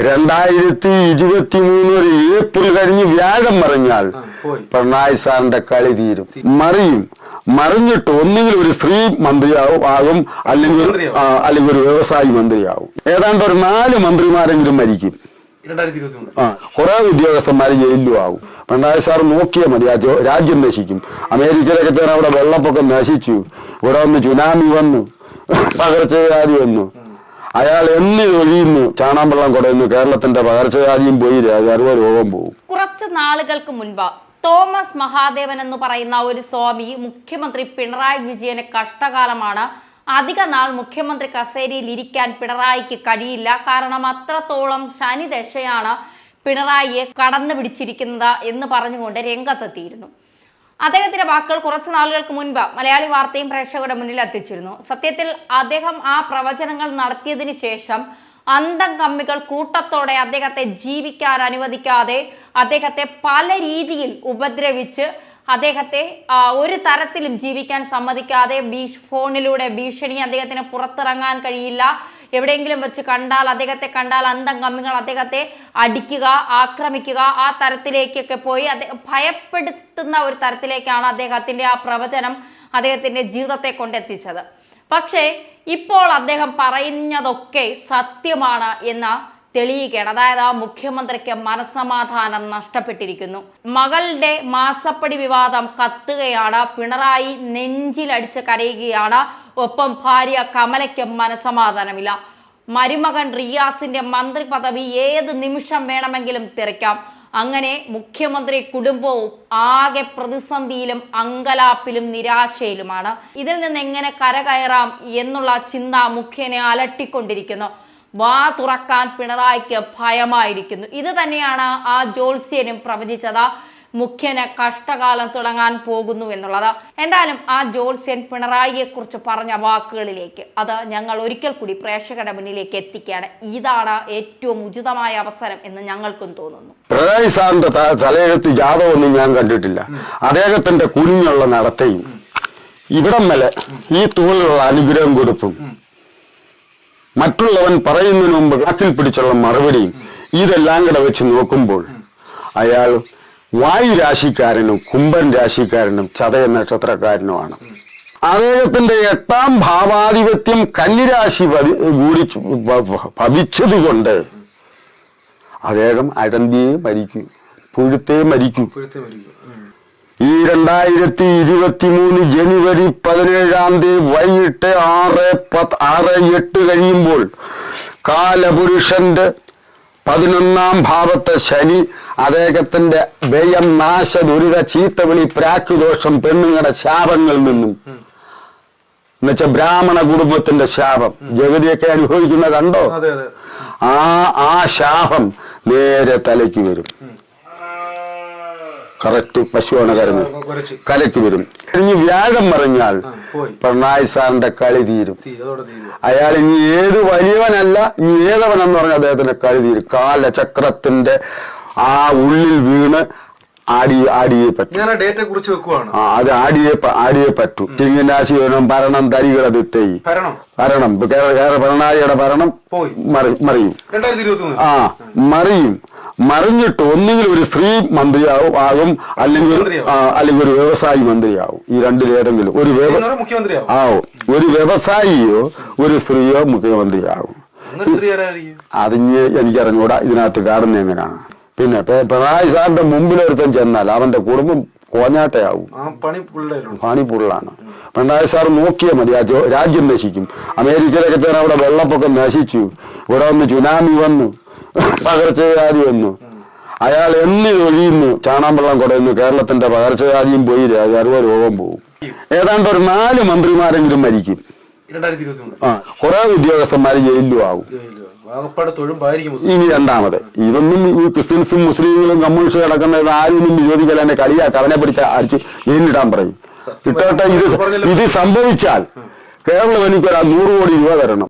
രണ്ടായിരത്തി ഇരുപത്തി മൂന്ന് ഒരു ഏപ്രിൽ കഴിഞ്ഞ് വ്യാഴം മറിഞ്ഞാൽ പിണറായി സാറിന്റെ കളി തീരും. മറിയും. മറിഞ്ഞിട്ട് ഒന്നുകിൽ ഒരു സ്ത്രീ മന്ത്രിയാവും ആകും അല്ലെങ്കിൽ അല്ലെങ്കിൽ ഒരു വ്യവസായി മന്ത്രിയാവും. ഏതാണ്ട് ഒരു നാല് മന്ത്രിമാരെങ്കിലും മരിക്കും. ആ കുറെ ഉദ്യോഗസ്ഥന്മാർ ജയിലിലും ആകും. പിണറായി സാർ നോക്കിയാൽ മതി ആ രാജ്യം നശിക്കും. അമേരിക്കയിലൊക്കെ തന്നെ അവിടെ വെള്ളപ്പൊക്കം നശിച്ചു. ഇവിടെ വന്ന് ചുനാമി വന്നു. പകർച്ചവ്യാധി വന്നു. അയാൾ എന്ന് ഒഴിയുന്നു? ചാണാമ്പള്ളം കുടയുന്നു. കേരളത്തിന്റെ പകർച്ചവ്യാധിയും പോയി. സർവ രോഗം പോകും കുറച്ച് നാളുകൾക്ക് മുൻപ് തോമസ് മഹാദേവൻ എന്ന് പറയുന്ന ഒരു സ്വാമി മുഖ്യമന്ത്രി പിണറായി വിജയന് കഷ്ടകാലമാണ്. അധിക നാൾ മുഖ്യമന്ത്രി കസേരയിൽ ഇരിക്കാൻ പിണറായിക്ക് കഴിയില്ല. കാരണം അത്രത്തോളം ശനിദശയാണ് പിണറായിയെ കടന്നു പിടിച്ചിരിക്കുന്നത് എന്ന് പറഞ്ഞുകൊണ്ട് രംഗത്തെത്തിയിരുന്നു. അദ്ദേഹത്തിന്റെ വാക്കുകൾ കുറച്ച് നാളുകൾക്ക് മുൻപ് മലയാളി വാർത്തയും പ്രേക്ഷകരുടെ മുന്നിൽ എത്തിച്ചിരുന്നു. സത്യത്തിൽ അദ്ദേഹം ആ പ്രവചനങ്ങൾ നടത്തിയതിനു ശേഷം അന്തം കമ്മികൾ കൂട്ടത്തോടെ അദ്ദേഹത്തെ ജീവിക്കാൻ അനുവദിക്കാതെ അദ്ദേഹത്തെ പല രീതിയിൽ ഉപദ്രവിച്ച് അദ്ദേഹത്തെ ഒരു തരത്തിലും ജീവിക്കാൻ സമ്മതിക്കാതെ ഭീഷ് ഫോണിലൂടെ ഭീഷണി അദ്ദേഹത്തിന് പുറത്തിറങ്ങാൻ കഴിയില്ല. എവിടെയെങ്കിലും വെച്ച് കണ്ടാൽ അദ്ദേഹത്തെ കണ്ടാൽ അന്തം കമ്മികൾ അദ്ദേഹത്തെ അടിക്കുക ആക്രമിക്കുക ആ തരത്തിലേക്കൊക്കെ പോയി അദ്ദേഹം ഭയപ്പെടുത്തുന്ന ഒരു തരത്തിലേക്കാണ് അദ്ദേഹത്തിന്റെ ആ പ്രവചനം അദ്ദേഹത്തിന്റെ ജീവിതത്തെ കൊണ്ടെത്തിച്ചത്. പക്ഷേ ഇപ്പോൾ അദ്ദേഹം പറയുന്നതൊക്കെ സത്യമാണ് എന്ന തെളിയുകയാണ് അതായത് ആ മുഖ്യമന്ത്രിക്ക് മനസ്സമാധാനം നഷ്ടപ്പെട്ടിരിക്കുന്നു. മകളുടെ മാസപ്പടി വിവാദം കത്തുകയാണ്. പിണറായി നെഞ്ചിലടിച്ച് കരയുകയാണ്. ഒപ്പം ഭാര്യ കമലയ്ക്ക് മനസ്സമാധാനമില്ല. മരുമകൻ റിയാസിന്റെ മന്ത്രി പദവി ഏത് നിമിഷം വേണമെങ്കിലും തിരക്കാം. അങ്ങനെ മുഖ്യമന്ത്രി കുടുംബവും ആകെ പ്രതിസന്ധിയിലും അങ്കലാപ്പിലും നിരാശയിലുമാണ്. ഇതിൽ നിന്ന് എങ്ങനെ കരകയറാം എന്നുള്ള ചിന്ത മുഖ്യനെ അലട്ടിക്കൊണ്ടിരിക്കുന്നു. വാ തുറക്കാൻ പിണറായിക്ക് ഭയമായിരിക്കുന്നു. ഇത് തന്നെയാണ് ആ ജോത്സ്യനും പ്രവചിച്ചത്. മുഖ്യന് കഷ്ടകാലം തുടങ്ങാൻ പോകുന്നു എന്നുള്ളത്. എന്തായാലും ആ ജോത്സ്യൻ പിണറായിയെ കുറിച്ച് പറഞ്ഞ വാക്കുകളിലേക്ക് അത് ഞങ്ങൾ ഒരിക്കൽ കൂടി പ്രേക്ഷകരുടെ മുന്നിലേക്ക് എത്തിക്കുകയാണ്. ഇതാണ് ഏറ്റവും ഉചിതമായ അവസരം എന്ന് ഞങ്ങൾക്കും തോന്നുന്നു. പിണറായി സാറിന്റെ തലയെഴുത്ത് ജാതകമൊന്നും ഞാൻ കണ്ടിട്ടില്ല. അദ്ദേഹത്തിന്റെ കുഞ്ഞുള്ള നടത്തയും ഇവിടം വരെ ഈ തൂണിലുള്ള അനുഗ്രഹം കൊടുപ്പും മറ്റുള്ളവൻ പറയുന്നതിന് മുമ്പ് കാക്കിൽ പിടിച്ചുള്ള മറുപടിയും ഇതെല്ലാം കൂടെ വെച്ച് നോക്കുമ്പോൾ അയാൾ വായു രാശിക്കാരനും കുംഭൻ രാശിക്കാരനും ചതയ നക്ഷത്രക്കാരനുമാണ്. അദ്ദേഹത്തിന്റെ എട്ടാം ഭാവാധിപത്യം കന്നിരാശി കൂടി ഭവിച്ചത് കൊണ്ട് ഭവിച്ചതുകൊണ്ട് അദ്ദേഹം അടന്തിയെ മരിക്കും പുഴുത്തേ മരിക്കൂ ഇപ്പോഴത്തെ മരിക്കും ഉം. ഈ രണ്ടായിരത്തി ഇരുപത്തി മൂന്ന് ജനുവരി പതിനേഴാം തീയതി വൈകിട്ട് ആറ് പത്ത് ആറ് എട്ട് കഴിയുമ്പോൾ കാലപുരുഷന്റെ പതിനൊന്നാം ഭാവത്തെ ശനി അദ്ദേഹത്തിന്റെ വ്യയം നാശ ദുരിത ചീത്തവിളി പ്രാക്കുദോഷം പെണ്ണുങ്ങളുടെ ശാപങ്ങളിൽ നിന്നും. എന്നുവെച്ചാൽ ബ്രാഹ്മണ കുടുംബത്തിന്റെ ശാപം. ജഗതിയൊക്കെ അനുഭവിക്കുന്ന കണ്ടോ? ആ ആ ശാപം നേരെ തലയ്ക്ക് വരും. കറക്റ്റ് പശുവാണ് കരുന്നത് കലയ്ക്ക് വരും. ഇനി വ്യാഴം മറിഞ്ഞാൽ പിണറായി സാറിന്റെ കളി തീരും. അയാൾ ഇനി ഏത് വലിയവനല്ല ഇനി ഏതവനെന്ന് പറഞ്ഞ അദ്ദേഹത്തിന്റെ കളി തീരും. കാലചക്രത്തിന്റെ ആ ഉള്ളിൽ വീണ് ആടി ആടിയെ പറ്റും. ആ ഡേറ്റ് കുറിച്ച് വെക്കുവാണ്. ആ അത് ആടിയെ ആടിയെ പറ്റൂ. ചിങ്ങനാശി വരണം ഭരണം തരികളത് തെയ് ഭരണം. പിണറായിയുടെ ഭരണം മറിയും. ആ മറിയും. മറിഞ്ഞിട്ട് ഒന്നുകിൽ ഒരു സ്ത്രീ മന്ത്രിയാവും ആകും അല്ലെങ്കിൽ അല്ലെങ്കിൽ ഒരു വ്യവസായി മന്ത്രിയാവും. ഈ രണ്ടിലേതെങ്കിലും ഒരു മുഖ്യമന്ത്രി ആവും. ഒരു വ്യവസായിയോ ഒരു സ്ത്രീയോ മുഖ്യമന്ത്രിയാവും. അതിഞ്ഞ് എനിക്കറിഞ്ഞൂടാ ഇതിനകത്ത് കാണുന്ന എങ്ങനെയാണ്? പിന്നെ പിണറായി സാറിന്റെ മുമ്പിലൊരുത്തൻ ചെന്നാൽ അവന്റെ കുടുംബം കോഞ്ഞാട്ടയാവും. പണി പുള്ളാണ്. പിണറായി സാർ നോക്കിയാൽ മതി ആ രാജ്യം നശിക്കും. അമേരിക്കയിലൊക്കെ തന്നെ അവിടെ വെള്ളപ്പൊക്കം നശിച്ചു. ഇവിടെ ഒന്ന് ചുനാമി വന്നു. പകർച്ചവ്യാധി വന്നു അയാൾ എന്ന് ഒഴിയുന്നു? ചാണാമ്പള്ളം കുടയുന്നു. കേരളത്തിന്റെ പകർച്ചവ്യാധിയും പോയി രാജാർവ രോഗം പോകും ഏതാണ്ട് ഒരു നാല് മന്ത്രിമാരെങ്കിലും മരിക്കും. ആ കുറെ ഉദ്യോഗസ്ഥന്മാർ ജയിലിലും ആവും. ഇനി രണ്ടാമത്. ഇതൊന്നും ഈ ക്രിസ്ത്യൻസും മുസ്ലിങ്ങളും കമ്മ്യൂണിസ്റ്റും കിടക്കുന്ന ഇത് ആരും വിരോധിക്കാൻ എന്നെ കളിയാക്ക. അവനെ പിടിച്ച അടിച്ച് ജയിലിടാൻ പറയും. ഇട്ടോട്ടെ ഇത് ഇത് സംഭവിച്ചാൽ കേരളം എനിക്കൊരു നൂറ് കോടി രൂപ തരണം.